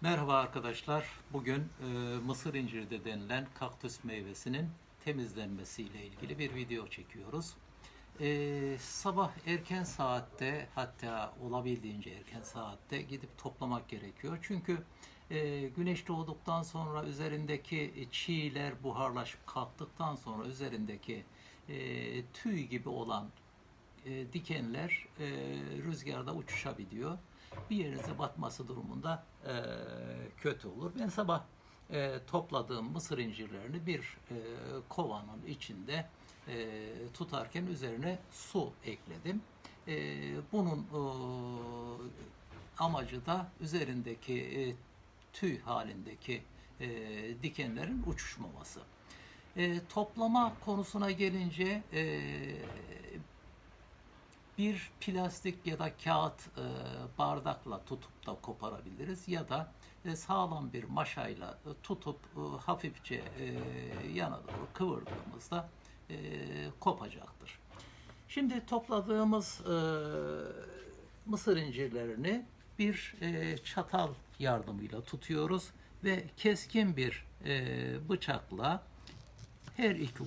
Merhaba arkadaşlar. Bugün e, mısır incirde denilen kaktüs meyvesinin temizlenmesiyle ilgili bir video çekiyoruz. E, sabah erken saatte hatta olabildiğince erken saatte gidip toplamak gerekiyor. Çünkü e, güneş doğduktan sonra üzerindeki çiğler buharlaşıp kalktıktan sonra üzerindeki e, tüy gibi olan e, dikenler e, rüzgarda uçuşabiliyor. Bir yerinize batması durumunda e, kötü olur. Ben sabah e, topladığım mısır incirlerini bir e, kovanın içinde e, tutarken üzerine su ekledim. E, bunun e, amacı da üzerindeki e, tüy halindeki e, dikenlerin uçuşmaması. E, toplama konusuna gelince e, bir plastik ya da kağıt e, bardakla tutup da koparabiliriz ya da e, sağlam bir maşayla e, tutup e, hafifçe e, yana doğru kıvırdığımızda e, kopacaktır. Şimdi topladığımız e, mısır incirlerini bir e, çatal yardımıyla tutuyoruz ve keskin bir e, bıçakla her iki